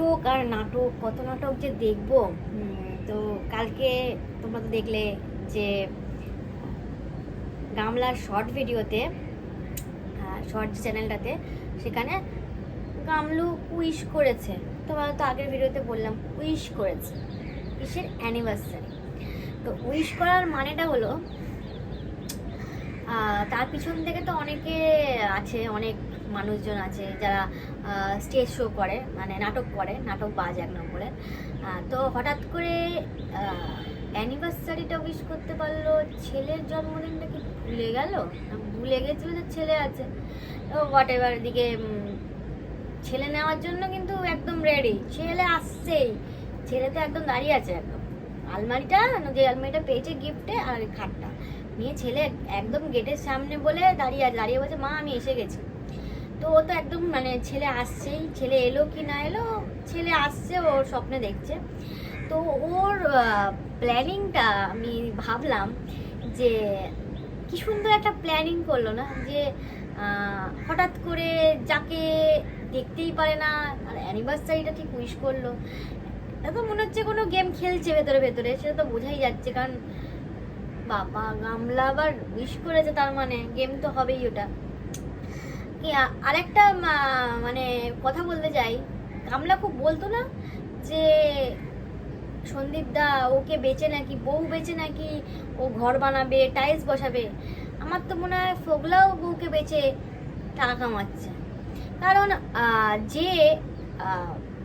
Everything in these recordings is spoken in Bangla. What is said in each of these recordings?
নাটক আর নাটক, কত নাটক যে দেখব তো কালকে তোমরা তো দেখলে যে গামলার শর্ট ভিডিওতে শর্ট চ্যানেলটাতে সেখানে গামলু উইশ করেছে। তোমরা তো আগের ভিডিওতে বললাম উইশ করেছে, কিসের অ্যানিভার্সারি তো উইশ করার মানেটা হলো তার পিছন থেকে তো অনেকে আছে, অনেক মানুষজন আছে যারা স্টেজ শো করে মানে নাটক করে, নাটক বাজ এক নম্বরে। তো হঠাৎ করে অ্যানিভার্সারিটা উইশ করতে পারল, ছেলের জন্মদিনটা কি ভুলে গেল? ভুলে গেছিল যে ছেলে আছে। তো হোয়াট এভার দিকে ছেলে নেওয়ার জন্য কিন্তু একদম রেডি ছেলে আসছেই। ছেলে তো একদম দাঁড়িয়ে আছে একদম। আলমারিটা, যে আলমারিটা পেয়েছে গিফটে আর খাটটা। নিয়ে ছেলে একদম গেটের সামনে বলে দাঁড়িয়ে দাঁড়িয়ে বলছে, মা, আমি এসে গেছি। তো ও তো একদম মানে ছেলে আসছেই, ছেলে এলো কি না এলো, ছেলে আসছে ওর স্বপ্নে দেখছে। তো ওর প্ল্যানিংটা আমি ভাবলাম যে কি সুন্দর একটা প্ল্যানিং করল না? যে হঠাৎ করে যাকে দেখতেই পারে না আর অ্যানিভার্সারিটা ঠিক উইশ করল। এটা মনে হচ্ছে কোনো গেম খেলছে ভেতরে ভেতরে, সেটা তো বোঝাই যাচ্ছে। কারণ বাবা গামলা আবার উইশ করেছে, তার মানে গেম তো হবেই ওটা। আরেকটা মানে কথা বলতে চাই। গামলা খুব বলতো না যে, সন্দীপ দা ওকে বেচে নাকি, বউ বেচে নাকি, ও ঘর বানাবে টাইলস বসাবে। আমার তো মনে হয় ফোগলাও বউকে বেচে টাকা কামাচ্ছে। কারণ যে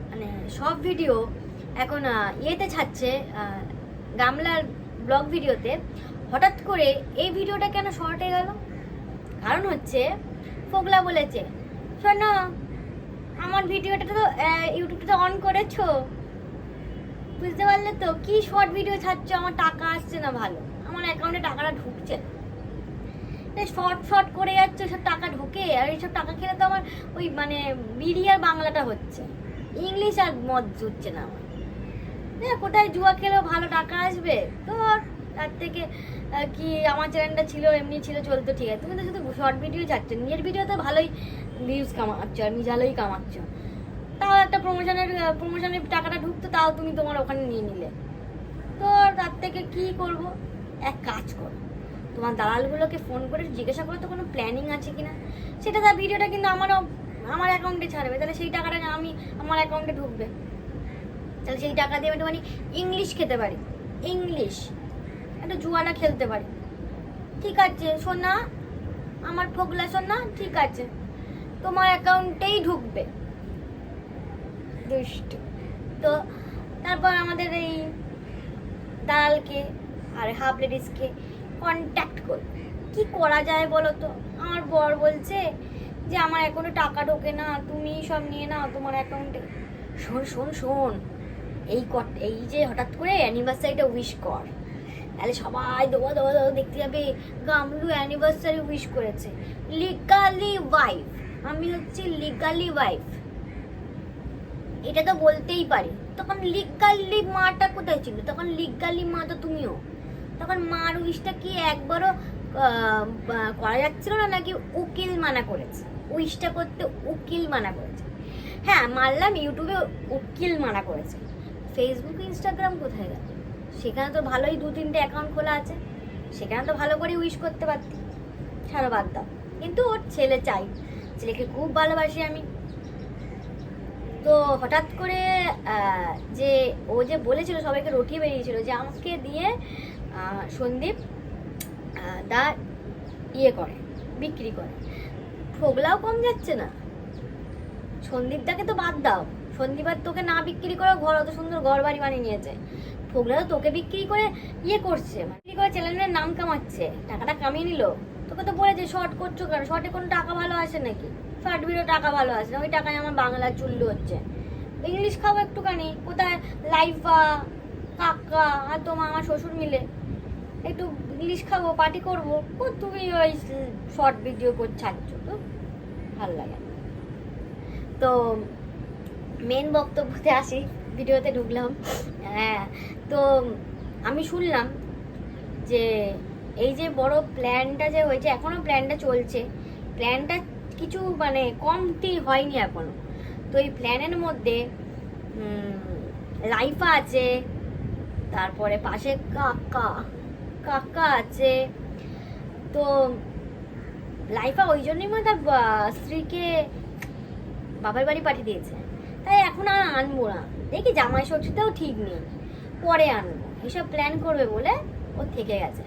মানে সব ভিডিও এখন ইয়েতে ছাড়ছে গামলার ব্লগ ভিডিওতে হঠাৎ করে এই ভিডিওটা কেন শর্টে গেল? কারণ হচ্ছে ফোগলা বলেছে। শোনো, আমার ভিডিওটা তো ইউটিউবটা অন করেছ। বুঝতে পারলে তো, কি শর্ট ভিডিও ছাড়ছো? আমার টাকা আসছে না ভালো। আমার অ্যাকাউন্টে টাকাটা ঢুকছে না। শর্ট শর্ট করে যাচ্ছে, সব টাকা ঢোকে, আর এইসব টাকা খেলে তো আমার ওই মানে বিড়ি আর বাংলাটা হচ্ছে। ইংলিশ আর মদ জুটছে না আমার। কোথায় জুয়া খেলেও ভালো টাকা আসবে? তো তার থেকে কি আমার চ্যানেলটা ছিল, এমনি ছিল, চলতো, ঠিক আছে। তুমি তো শুধু শর্ট ভিডিও চাচ্ছ নিজের ভিডিওতে ভালোই ভিউজ কামাচ্ছ, আর ভালোই কামাচ্ছ। তাও একটা প্রমোশনের প্রমোশনের টাকাটা ঢুকতো, তাও তুমি তোমার ওখানে নিয়ে নিলে। তো তার থেকে কি করব? এক কাজ করো। তোমার দালালগুলোকে ফোন করে জিজ্ঞাসা করো তো কোনো প্ল্যানিং আছে কি না সেটা তার ভিডিওটা কিন্তু আমারও, আমার অ্যাকাউন্টে ছাড়বে। তাহলে সেই টাকাটা আমি আমার অ্যাকাউন্টে ঢুকবে। তাহলে সেই টাকা দিয়ে আমি একটুখানি ইংলিশ খেতে পারি। ইংলিশ একটা জুয়াটা খেলতে পারি। ঠিক আছে, সোনা, আমার ফোগলা সোনা, ঠিক আছে। তোমার অ্যাকাউন্টেই ঢুকবে। তো তারপর আমাদের এই দালালকে আর হাফ লেডিসকে কন্ট্যাক্ট করি। কি করা যায় বলো তো? আমার বর বলছে যে, আমার অ্যাকাউন্টে টাকা ঢোকে না তুমি সব নিয়ে নাও তোমার অ্যাকাউন্টে। শোন শোন শোন। এই এই যে হঠাৎ করে অ্যানিভার্সারিটা উইশ কর। তাহলে সবাই দোয়া দোয়া দোয়া দেখতে যাবে গামলু অ্যানিভার্সারি উইশ করেছে। লিগালি ওয়াইফ আমি হচ্ছে লিগালি ওয়াইফ এটা তো বলতেই পারি। তখন লিগালি মাটা কোথায় ছিল? তখন লিগালি মা তো তুমিও। তখন মার উইশটা কি একবারও করা যাচ্ছিল না নাকি উকিল মানা করেছে? উইশটা করতে উকিল মানা করেছে। হ্যাঁ মানলাম ইউটিউবে উকিল মানা করেছে। ফেসবুক ইনস্টাগ্রাম কোথায় গেল? সেখানে তো ভালোই দু তিনটে অ্যাকাউন্ট খোলা আছে। সেখানে তো ভালো করে উইশ করতে পারতি। ছাড়ো বাদ দাও। কিন্তু ওর ছেলে চাই। ছেলেকে খুব ভালোবাসি আমি। তো হঠাৎ করে যে ও যে বলেছিল, সবাইকে রটিয়ে বেরিয়েছিল যে আমাকে দিয়ে সন্দীপ দা ইয়ে করে, বিক্রি করে। ফোগলাও কম যাচ্ছে না। সন্দীপটাকে তো বাদ দাও। সন্দীপ আর তোকে না বিক্রি করে ঘর, অত সুন্দর ঘর বাড়ি বানিয়ে নিয়েছে। ফোগলা তো তোকে বিক্রি করে ইয়ে করছে। বিক্রি করে চ্যানেলের নাম কামাচ্ছে। টাকাটা কামিয়ে নিল। তোকে তো বলেছে শর্ট করছ কেন? শর্টে কোনো টাকা ভালো আসে নাকি? শর্ট ভিডিও টাকা ভালো আসে না। ওই টাকায় আমার বাংলা চুল্লু হচ্ছে। ইংলিশ খাব একটুখানি। কোথায়? লাইফা, কাকা আর তোমার আমার শ্বশুর মিলে। একটু ইংলিশ খাব পার্টি করব। তুমি ওই শর্ট ভিডিও করে, ছাড়ছ। তো ভালো লাগে তো মেন বক্তব্যতে আসি। ভিডিওতে ঢুকলাম। হ্যাঁ তো আমি শুনলাম যে এই যে বড় প্ল্যানটা যে হয়েছে, এখনও প্ল্যানটা চলছে। প্ল্যানটা কিছু মানে কমতি হয়নি এখনও। তো এই প্ল্যানের মধ্যে লাইফা আছে, তারপরে পাশে কাকা কাকা আছে। তো লাইফা ওই জন্যই মনে তার স্ত্রীকে বাবার বাড়ি পাঠিয়ে দিয়েছে। তাই এখন আর আনব না। দেখি জামাই ষষ্ঠীতেও ঠিক নেই। পরে আনব। এসব প্ল্যান করবে বলে ও থেকে গেছে।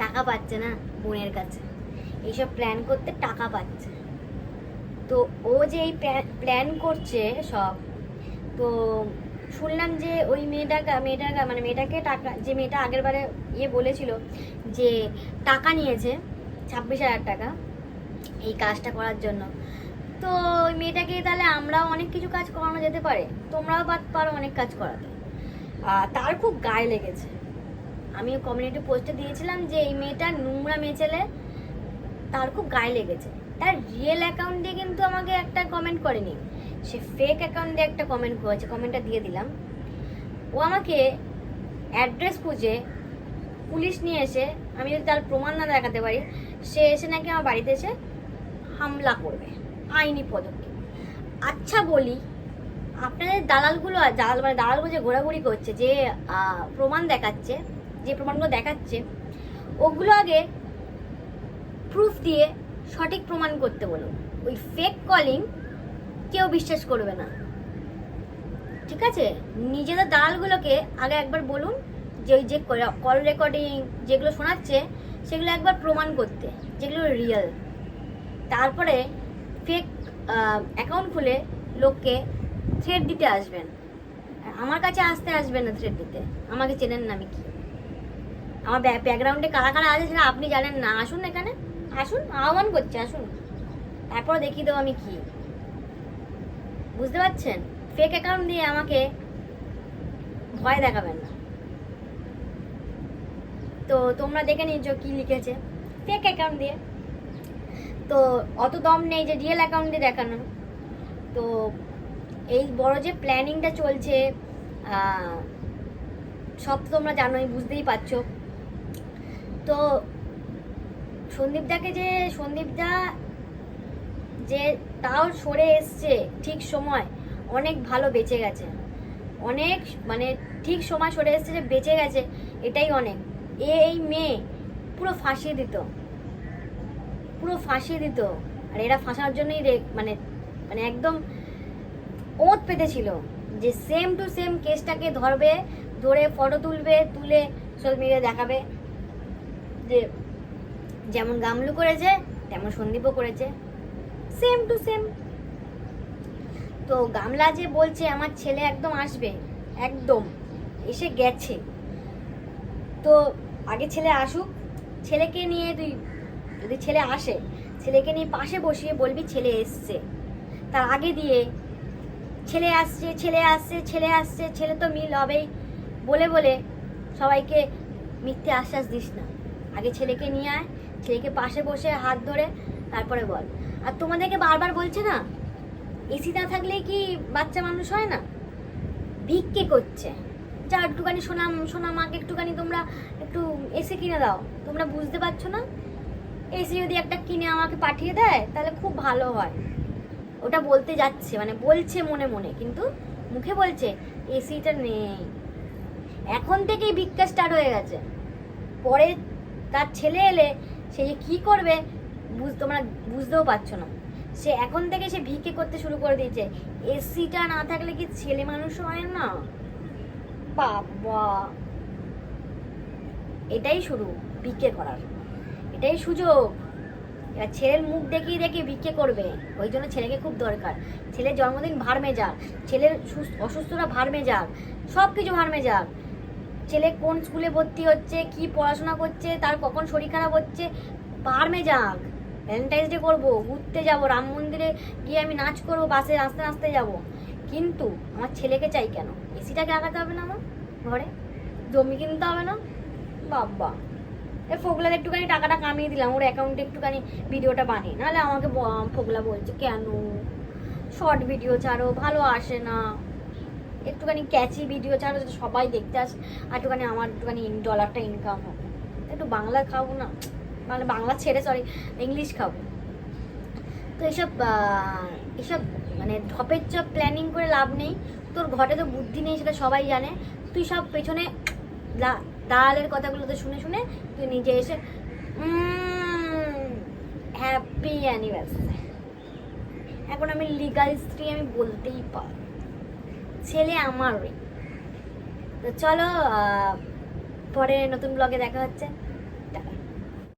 টাকা পাচ্ছে না বোনের কাছে। এইসব প্ল্যান করতে টাকা পাচ্ছে। তো ও যে এই প্ল্যান করছে সব, তো শুনলাম যে ওই মেয়েটাকে মেয়েটাকে মানে মেয়েটাকে টাকা, যে মেয়েটা আগের বারে ইয়ে বলেছিল যে টাকা নিয়েছে, ছাব্বিশ হাজার টাকা এই কাজটা করার জন্য। তো ওই মেয়েটাকে তাহলে আমরাও অনেক কিছু কাজ করানো যেতে পারে? তোমরাও পারো অনেক কাজ করাতে। তার খুব গায়ে লেগেছে। আমি কমিউনিটি পোস্টে দিয়েছিলাম যে এই মেয়েটা নোংরা মেয়ে ছেলে তার খুব গায়ে লেগেছে। তার রিয়েল অ্যাকাউন্ট দিয়ে কিন্তু আমাকে একটা কমেন্ট করেনি। সে ফেক অ্যাকাউন্ট দিয়ে একটা কমেন্ট করেছে কমেন্টটা দিয়ে দিলাম। ও আমাকে অ্যাড্রেস খুঁজে পুলিশ নিয়ে এসে, আমি যদি তার প্রমাণ না দেখাতে পারি, সে এসে নাকি আমার বাড়িতে এসে হামলা করবে। আইনি পদক্ষেপ। আচ্ছা বলি, আপনাদের দালালগুলো দালাল মানে দালালগুলো যে ঘোরাঘুরি করছে, যে প্রমাণ দেখাচ্ছে, যে প্রমাণগুলো দেখাচ্ছে, ওগুলো আগে প্রুফ দিয়ে সঠিক প্রমাণ করতে বলুন। ওই ফেক কলিং কেউ বিশ্বাস করবে না। ঠিক আছে? নিজেদের দালালগুলোকে আগে একবার বলুন যে ওই যে কল রেকর্ডিং যেগুলো শোনাচ্ছে, সেগুলো একবার প্রমাণ করতে, যেগুলো রিয়েল তারপরে ফেক অ্যাকাউন্ট খুলে লোককে থ্রেড দিতে আসবেন। আমার কাছে আসতে আসবেন না থ্রেড দিতে। আমাকে চেনেন না আমি কি। আমার ব্যাকগ্রাউন্ডে কারা কারা আছে সেটা আপনি জানেন না। আসুন এখানে। আসুন, আহ্বান করছি, আসুন। তারপর দেখিয়ে দেবো আমি কি। বুঝতে পারছেন? ফেক অ্যাকাউন্ট দিয়ে আমাকে ভয় দেখাবেন না। তো তোমরা দেখে নিচ্ছ কি লিখেছে। ফেক অ্যাকাউন্ট দিয়ে তো অত দম নেই যে রিয়েল অ্যাকাউন্টে দেখানো। তো এই বড় যে প্ল্যানিংটা চলছে সব তোমরা জানোই, বুঝতেই পারছ। তো সন্দীপদাকে যে সন্দীপদা যে তাও সরে এসছে ঠিক সময়, অনেক ভালো বেঁচে গেছে। অনেক মানে ঠিক সময় সরে এসছে যে বেঁচে গেছে, এটাই অনেক। এই মেয়ে পুরো ফাঁসিয়ে দিত। পুরো ফাঁসিয়ে দিত। আর এরা ফাঁসার জন্যই মানে মানে একদম ওঁত পেতেছিল যে সেম টু সেম কেসটাকে ধরবে, ধরে ফটো তুলবে, তুলে সোশ্যাল মিডিয়ায় দেখাবে। যে যেমন গামলু করেছে, তেমন সন্দীপও করেছে। সেম টু সেম তো গামলা যে বলছে, আমার ছেলে একদম আসবে। একদম। এসে গেছে। তো আগে ছেলে আসুক। ছেলেকে নিয়ে তুই যদি ছেলে আসে, ছেলেকে নিয়ে পাশে বসিয়ে বলবি ছেলে এসছে। তার আগে দিয়ে, ছেলে আসছে ছেলে আসছে ছেলে আসছে, ছেলে তো মিল হবেই। বলে বলে সবাইকে মিথ্যে আশ্বাস দিস না। আগে ছেলেকে নিয়ে আয়, ছেলেকে পাশে বসে হাত ধরে তারপরে বল। আর তোমাদেরকে বারবার বলছে না, এসি না থাকলে কি বাচ্চা মানুষ হয় না? ভিক্ষে করছে। যা একটুখানি সোনা সোনা মাকে একটুখানি তোমরা একটু এসে কিনে দাও। তোমরা বুঝতে পারছ না? এসি যদি একটা কিনে আমাকে পাঠিয়ে দেয়, তাহলে খুব ভালো হয়। ওটা বলতে যাচ্ছে মানে বলছে মনে মনে, কিন্তু মুখে বলছে, এসিটা নেই। এখন থেকেই ভিক্ষা স্টার্ট হয়ে গেছে। পরে তার ছেলে এলে, সে যে কী করবে বুঝ তোমরা বুঝতেও পারছ না। সে এখন থেকে সে ভিক্ষে করতে শুরু করে দিয়েছে। এসিটা না থাকলে কি ছেলে মানুষ হয় না? বাবা। এটাই শুরু, ভিক্ষে করার। এটাই সুযোগ। এবার ছেলের মুখ দেখিয়ে দেখে ভিক্ষে করবে। ওই জন্য ছেলেকে খুব দরকার। ছেলের জন্মদিন ভারমে যাক ছেলের সুস- অসুস্থতা ভারমে যাক সব কিছু ভারমে যাক ছেলে কোন স্কুলে ভর্তি হচ্ছে, কি পড়াশোনা করছে, তার কখন শরীর খারাপ হচ্ছে ভারমে যাক ভ্যালেন্টাইন্স ডে করব, ঘুরতে যাব, রাম মন্দিরে গিয়ে আমি নাচ করব, বাসে নাচতে নাচতে যাব। কিন্তু আমার ছেলেকে চাই কেন? এসিটাকে আগাতে হবে না আমার ঘরে? জমি কিনতে হবে না? বাবা। ফোগলার একটুখানি টাকাটা কামিয়ে দিলাম, ওর অ্যাকাউন্টে একটুখানি ভিডিওটা বানিয়ে। নাহলে আমাকে ফোগলা বলছে, কেন? শর্ট ভিডিও ছাড়ো, ভালো আসে না। একটুখানি ক্যাচি ভিডিও ছাড়ো, যাতে সবাই দেখতে আসে। আর একটুখানি আমার একটুখানি ডলারটা ইনকাম হোক একটু বাংলা খাব না মানে বাংলা ছেড়ে সরি ইংলিশ খাব। তো এসব এসব মানে ঢপের চপ প্ল্যানিং করে লাভ নেই। তোর ঘটে তো বুদ্ধি নেই, সেটা সবাই জানে। তুই সব পেছনে দালালের কথাগুলো তো শুনে শুনে তুই নিজে এসে হ্যাপি অ্যানিভার্সারি এখন আমি লিগাল স্ত্রী আমি বলতেই পারি ছেলে আমারই। তো চলো পরে নতুন ব্লগে দেখা হচ্ছে।